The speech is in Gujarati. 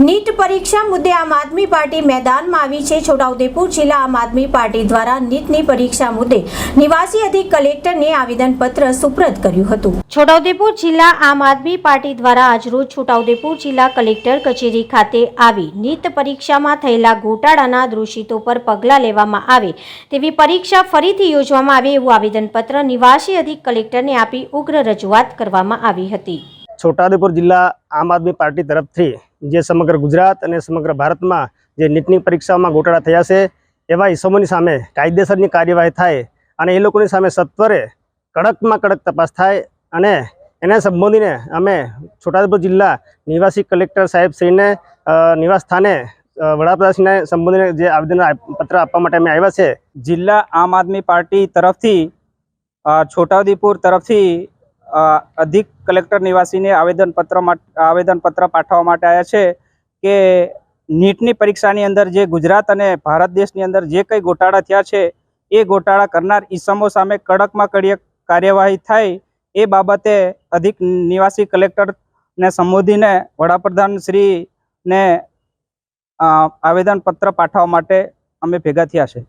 નીટ પરીક્ષા મુદ્દે આમ આદમી પાર્ટી મેદાનમાં આવી છે. છોટાઉદેપુર જિલ્લા આમ આદમી પાર્ટી દ્વારા નીટની પરીક્ષા મુદ્દે નિવાસી અધિક કલેક્ટરને આવેદનપત્ર સુપ્રત કર્યું હતું. છોટાઉદેપુર જિલ્લા આમ આદમી પાર્ટી દ્વારા આજરોજ છોટાઉદેપુર જિલ્લા કલેક્ટર કચેરી ખાતે આવી નીટ પરીક્ષામાં થયેલા ગોટાળાના દોષિતો પર પગલાં લેવામાં આવે તેવી પરીક્ષા ફરીથી યોજવામાં આવે એવું આવેદનપત્ર નિવાસી અધિક કલેક્ટરને આપી ઉગ્ર રજૂઆત કરવામાં આવી હતી. છોટાઉદેપુર જિલ્લા આમ આદમી પાર્ટી તરફથી જે સમગ્ર ગુજરાત અને સમગ્ર ભારતમાં જે નીટની પરીક્ષાઓમાં ગોટાળા થયા છે એવા ઇસમોની સામે કાયદેસરની કાર્યવાહી થાય અને એ લોકોની સામે સત્વરે કડકમાં કડક તપાસ થાય અને એને સંબોધીને અમે છોટાઉદેપુર જિલ્લા નિવાસી કલેક્ટર સાહેબ શ્રીને નિવાસ સ્થાને વડાપ્રધાનશ્રીને સંબોધીને જે આવેદન પત્ર આપવા માટે અમે આવ્યા છે. જિલ્લા આમ આદમી પાર્ટી તરફથી છોટાઉદેપુર તરફથી અધિક કલેક્ટર નિવાસીને આવેદનપત્ર આવેદનપત્ર પાઠવવા માટે આવ્યા છે કે નીટની પરીક્ષાની અંદર જે ગુજરાત અને ભારત દેશની અંદર જે કંઈ ગોટાળા થયા છે, એ ગોટાળા કરનાર ઈસમો સામે કડકમાં કડક કાર્યવાહી થાય એ બાબતે અધિક નિવાસી કલેક્ટરને સંબોધીને વડાપ્રધાન શ્રીને આવેદનપત્ર પાઠવવા માટે અમે ભેગા થયા છે.